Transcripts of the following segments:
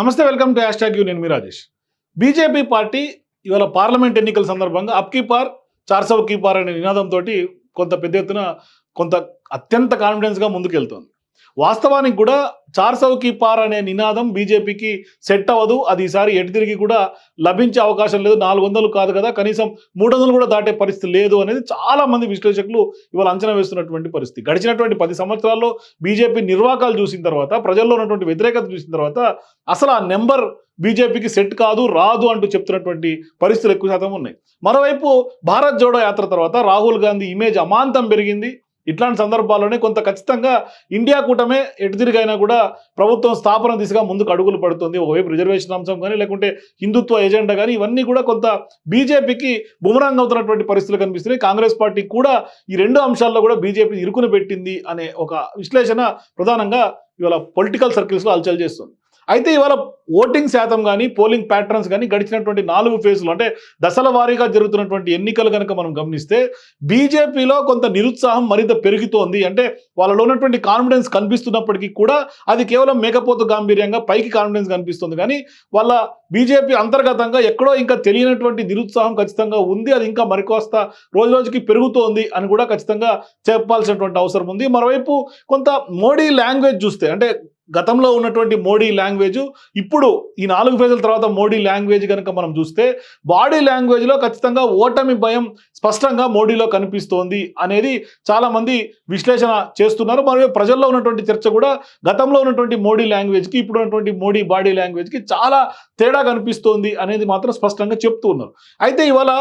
నమస్తే welcome to hashtag U నేను మీ రాజేష్. బీజేపీ పార్టీ ఇవాళ పార్లమెంట్ ఎన్నికల సందర్భంగా అప్ కీపార్ చార్సవ్ కీపార్ అనే నినాదంతో కొంత పెద్ద ఎత్తున కొంత అత్యంత కాన్ఫిడెన్స్గా ముందుకెళ్తోంది. వాస్తవానికి కూడా చార్ పార్ అనే నినాదం బీజేపీకి సెట్ అవ్వదు. అది ఈసారి ఎటు తిరిగి కూడా లభించే అవకాశం లేదు. నాలుగు వందలు కాదు కదా. కనీసం మూడు వందలు కూడా దాటే పరిస్థితి లేదు అనేది చాలా మంది విశ్లేషకులు ఇవాళ అంచనా వేస్తున్నటువంటి పరిస్థితి. గడిచినటువంటి పది సంవత్సరాల్లో బీజేపీ నిర్వాకాలు చూసిన తర్వాత ప్రజల్లో ఉన్నటువంటి వ్యతిరేకత చూసిన తర్వాత అసలు ఆ నెంబర్ బీజేపీకి సెట్ కాదు రాదు అంటూ చెప్తున్నటువంటి పరిస్థితులు ఎక్కువ శాతం ఉన్నాయి. మరోవైపు భారత్ జోడో యాత్ర తర్వాత రాహుల్ గాంధీ ఇమేజ్ అమాంతం పెరిగింది. ఇట్లాంటి సందర్భాల్లోనే కొంత ఖచ్చితంగా ఇండియా కూటమే ఎటుదిరిగైనా కూడా ప్రభుత్వం స్థాపన దిశగా ముందుకు అడుగులు పడుతుంది. ఒకవైపు రిజర్వేషన్ అంశం కానీ లేకుంటే హిందుత్వ ఎజెండా కానీ ఇవన్నీ కూడా కొంత బీజేపీకి బుమరాంగ్ అవుతున్నటువంటి పరిస్థితులు కనిపిస్తున్నాయి. కాంగ్రెస్ పార్టీ కూడా ఈ రెండు అంశాల్లో కూడా బీజేపీ ఇరుకున పెట్టింది అనే ఒక విశ్లేషణ ప్రధానంగా ఇవాళ పొలిటికల్ సర్కిల్స్లో హల్చల్ చేస్తుంది. అయితే ఇవాళ ఓటింగ్ శాతం కానీ పోలింగ్ ప్యాటర్న్స్ కానీ గడిచినటువంటి నాలుగు ఫేజ్లు అంటే దశల వారీగా జరుగుతున్నటువంటి ఎన్నికలు కనుక మనం గమనిస్తే బీజేపీలో కొంత నిరుత్సాహం మరింత పెరుగుతోంది. అంటే వాళ్ళలో ఉన్నటువంటి కాన్ఫిడెన్స్ కనిపిస్తున్నప్పటికీ కూడా అది కేవలం మేకపోతు గాంభీర్యంగా పైకి కాన్ఫిడెన్స్ కనిపిస్తుంది. కానీ వాళ్ళ బీజేపీ అంతర్గతంగా ఎక్కడో ఇంకా తెలియనటువంటి నిరుత్సాహం ఖచ్చితంగా ఉంది. అది ఇంకా మరికొస్త రోజు రోజుకి పెరుగుతోంది అని కూడా ఖచ్చితంగా చెప్పాల్సినటువంటి అవసరం ఉంది. మరోవైపు కొంత మోడీ లాంగ్వేజ్ చూస్తే అంటే గతంలో ఉన్నటువంటి మోడీ లాంగ్వేజ్ ఇప్పుడు ఈ నాలుగు ఫేజుల తర్వాత మోడీ లాంగ్వేజ్ కనుక మనం చూస్తే బాడీ లాంగ్వేజ్లో ఖచ్చితంగా ఓటమి భయం స్పష్టంగా మోడీలో కనిపిస్తోంది అనేది చాలామంది విశ్లేషణ చేస్తున్నారు. మరియు ప్రజల్లో ఉన్నటువంటి చర్చ కూడా గతంలో ఉన్నటువంటి మోడీ లాంగ్వేజ్కి ఇప్పుడు ఉన్నటువంటి మోడీ బాడీ లాంగ్వేజ్కి చాలా తేడా కనిపిస్తోంది అనేది మాత్రం స్పష్టంగా చెప్తూ ఉన్నారు. అయితే ఇవాళ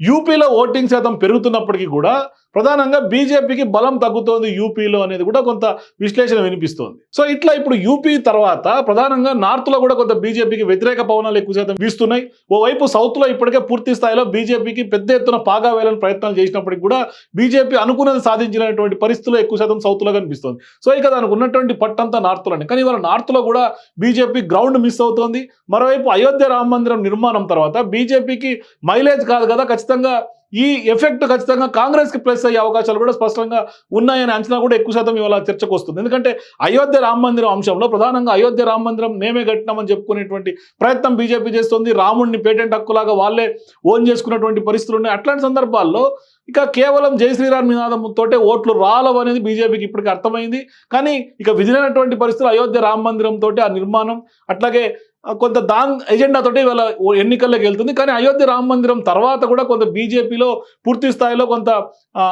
యూపీలో ఓటింగ్ శాతం పెరుగుతున్నప్పటికీ కూడా ప్రధానంగా బీజేపీకి బలం తగ్గుతోంది యూపీలో అనేది కూడా కొంత విశ్లేషణ వినిపిస్తోంది. సో ఇట్లా ఇప్పుడు యూపీ తర్వాత ప్రధానంగా నార్త్లో కూడా కొంత బీజేపీకి వ్యతిరేక పవనాలు ఎక్కువ శాతం వీస్తున్నాయి. ఓవైపు సౌత్లో ఇప్పటికే పూర్తి స్థాయిలో బీజేపీకి పెద్ద ఎత్తున పాగా వేయాలని ప్రయత్నాలు చేసినప్పటికీ కూడా బీజేపీ అనుకున్నది సాధించినటువంటి పరిస్థితులు ఎక్కువ శాతం సౌత్లో కనిపిస్తుంది. సో ఇక దానికి ఉన్నటువంటి పట్టంతా నార్త్లోనే. కానీ ఇవాళ నార్త్లో కూడా బీజేపీ గ్రౌండ్ మిస్ అవుతోంది. మరోవైపు అయోధ్య రామ మందిరం నిర్మాణం తర్వాత బీజేపీకి మైలేజ్ కాదు కదా ఖచ్చితంగా ఈ ఎఫెక్ట్ ఖచ్చితంగా కాంగ్రెస్కి ప్లస్ అయ్యే అవకాశాలు కూడా స్పష్టంగా ఉన్నాయని అంచనా కూడా ఎక్కువ శాతం ఇవాళ చర్చకు వస్తుంది. ఎందుకంటే అయోధ్య రామ మందిరం అంశంలో ప్రధానంగా అయోధ్య రామ మందిరం మేమే కట్టినామని చెప్పుకునేటువంటి ప్రయత్నం బీజేపీ చేస్తుంది. రాముడిని పేటెంట్ హక్కులాగా వాళ్ళే ఓన్ చేసుకున్నటువంటి పరిస్థితులు ఉన్నాయి. అట్లాంటి సందర్భాల్లో ఇక కేవలం జై శ్రీరామ్ నినాదంతోటే ఓట్లు రాలవు అనేది బీజేపీకి ఇప్పటికీ అర్థమైంది. కానీ ఇక విధినటువంటి పరిస్థితులు అయోధ్య రామ మందిరం తోటి ఆ నిర్మాణం. అట్లాగే కొంత దాని ఎజెండాతోటి ఇవాళ ఎన్నికల్లోకి వెళ్తుంది. కానీ అయోధ్య రామ మందిరం తర్వాత కూడా కొంత బీజేపీలో పూర్తి స్థాయిలో కొంత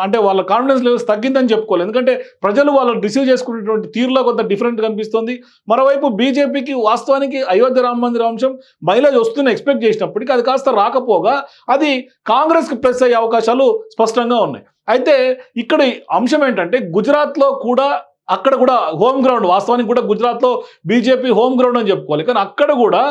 అంటే వాళ్ళ కాన్ఫిడెన్స్ లెవెల్స్ తగ్గిందని చెప్పుకోవాలి. ఎందుకంటే ప్రజలు వాళ్ళు రిసీవ్ చేసుకునేటువంటి తీరులో కొంత డిఫరెంట్ కనిపిస్తుంది. మరోవైపు బీజేపీకి వాస్తవానికి అయోధ్య రామ మందిరం అంశం మైలేజ్ వస్తుందని ఎక్స్పెక్ట్ చేసినప్పటికీ అది కాస్త రాకపోగా అది కాంగ్రెస్కి ప్రెస్ అయ్యే అవకాశాలు స్పష్టంగా ఉన్నాయి. అయితే ఇక్కడ అంశం ఏంటంటే గుజరాత్లో కూడా అక్కడ కూడా హోమ్ గ్రౌండ్ వాస్తవానికి కూడా గుజరాత్లో బీజేపీ హోమ్ గ్రౌండ్ అని చెప్పుకోవాలి. కానీ అక్కడ కూడా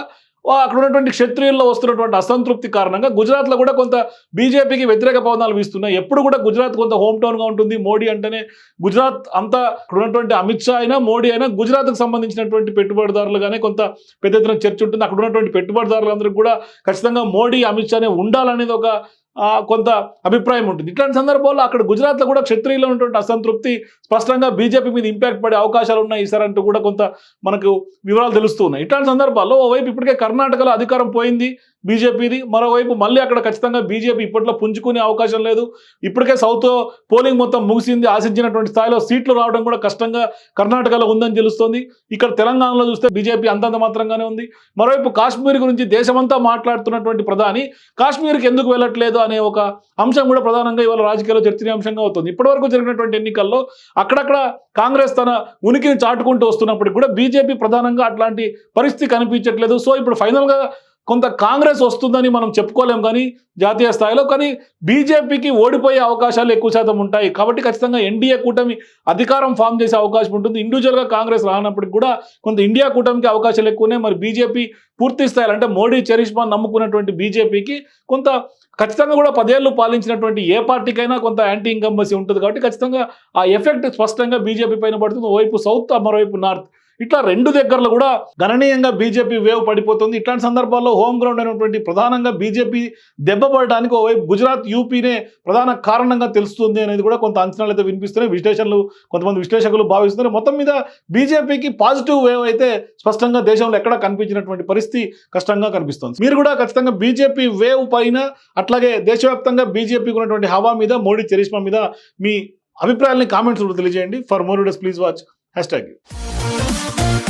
అక్కడ ఉన్నటువంటి క్షత్రియుల్లో వస్తున్నటువంటి అసంతృప్తి కారణంగా గుజరాత్లో కూడా కొంత బీజేపీకి వ్యతిరేక పవనాలు వీస్తున్నాయి. ఎప్పుడు కూడా గుజరాత్ కొంత హోమ్ టౌన్గా ఉంటుంది. మోడీ అంటేనే గుజరాత్ అంతా అక్కడ ఉన్నటువంటి అమిత్ షా అయినా మోడీ అయినా గుజరాత్కి సంబంధించినటువంటి పెట్టుబడిదారులుగానే కొంత పెద్ద ఎత్తున చర్చ ఉంటుంది. అక్కడ ఉన్నటువంటి పెట్టుబడిదారులందరికీ కూడా ఖచ్చితంగా మోడీ అమిత్ షానే ఉండాలనేది ఒక కొంత అభిప్రాయం ఉంటుంది. ఇట్లాంటి సందర్భాల్లో అక్కడ గుజరాత్లో కూడా క్షత్రియులు ఉన్నటువంటి అసంతృప్తి స్పష్టంగా బీజేపీ మీద ఇంపాక్ట్ పడే అవకాశాలు ఉన్నాయి ఈసారి అంటూ కూడా కొంత మనకు వివరాలు తెలుస్తున్నాయి ఇట్లాంటి సందర్భాల్లో ఓవైపు ఇప్పటికే కర్ణాటకలో అధికారం పోయింది. బీజేపీది మరోవైపు మళ్ళీ అక్కడ ఖచ్చితంగా బీజేపీ ఇప్పట్లో పుంజుకునే అవకాశం లేదు. ఇప్పటికే సౌత్ పోలింగ్ మొత్తం ముగిసింది ఆశించినటువంటి స్థాయిలో సీట్లు రావడం కూడా కష్టంగా కర్ణాటకలో ఉందని తెలుస్తోంది. ఇక్కడ తెలంగాణలో చూస్తే బీజేపీ అంతంత మాత్రంగానే ఉంది. మరోవైపు కాశ్మీర్ గురించి దేశమంతా మాట్లాడుతున్నటువంటి ప్రధాని కాశ్మీర్కి ఎందుకు వెళ్ళట్లేదు అనే ఒక అంశం కూడా ప్రధానంగా ఇవాళ రాజకీయాల్లో చర్చనీయాంశంగా అవుతుంది ఇప్పటివరకు జరిగినటువంటి ఎన్నికల్లో అక్కడక్కడ కాంగ్రెస్ తన ఉనికిని చాటుకుంటూ వస్తున్నప్పటికీ కూడా బీజేపీ ప్రధానంగా అట్లాంటి పరిస్థితి కనిపించట్లేదు. సో ఇప్పుడు ఫైనల్గా కొంత కాంగ్రెస్ వస్తుందని మనం చెప్పుకోలేం కానీ జాతీయ స్థాయిలో కానీ బీజేపీకి ఓడిపోయే అవకాశాలు ఎక్కువ శాతం ఉంటాయి. కాబట్టి ఖచ్చితంగా ఎన్డీఏ కూటమి అధికారం ఫామ్ చేసే అవకాశం ఉంటుంది. ఇండివిజువల్గా కాంగ్రెస్ రానప్పటికి కూడా కొంత ఇండియా కూటమికి అవకాశాలు ఎక్కువనే మరి బీజేపీ పూర్తి స్థాయిలో అంటే మోడీ చరిష్మా నమ్ముకున్నటువంటి బీజేపీకి కొంత ఖచ్చితంగా కూడా పదేళ్ళు పాలించినటువంటి ఏ పార్టీకైనా కొంత యాంటీ ఇంకంబసీ ఉంటుంది. కాబట్టి ఖచ్చితంగా ఆ ఎఫెక్ట్ స్పష్టంగా బీజేపీ పైన పడుతుంది. ఓవైపు సౌత్ మరోవైపు నార్త్. ఇట్లా రెండు దగ్గరలో కూడా గణనీయంగా బీజేపీ వేవ్ పడిపోతుంది. ఇట్లాంటి సందర్భాల్లో హోమ్ గ్రౌండ్ అయినటువంటి ప్రధానంగా బీజేపీ దెబ్బపడడానికి ఓవైపు గుజరాత్ యూపీనే ప్రధాన కారణంగా తెలుస్తుంది అనేది కూడా కొంత అంచనాలు అయితే వినిపిస్తున్నాయి. విశ్లేషణలు కొంతమంది విశ్లేషకులు భావిస్తున్నారు. మొత్తం మీద బీజేపీకి పాజిటివ్ వేవ్ అయితే స్పష్టంగా దేశంలో ఎక్కడ కనిపించినటువంటి పరిస్థితి కష్టంగా కనిపిస్తుంది. మీరు కూడా ఖచ్చితంగా బీజేపీ వేవ్ పైన అట్లాగే దేశవ్యాప్తంగా బీజేపీకి ఉన్నటువంటి హవా మీద మోడీ చరిష్మా మీద మీ అభిప్రాయాలని కామెంట్స్ కూడా తెలియజేయండి. For more does please watch hashtag Thank you.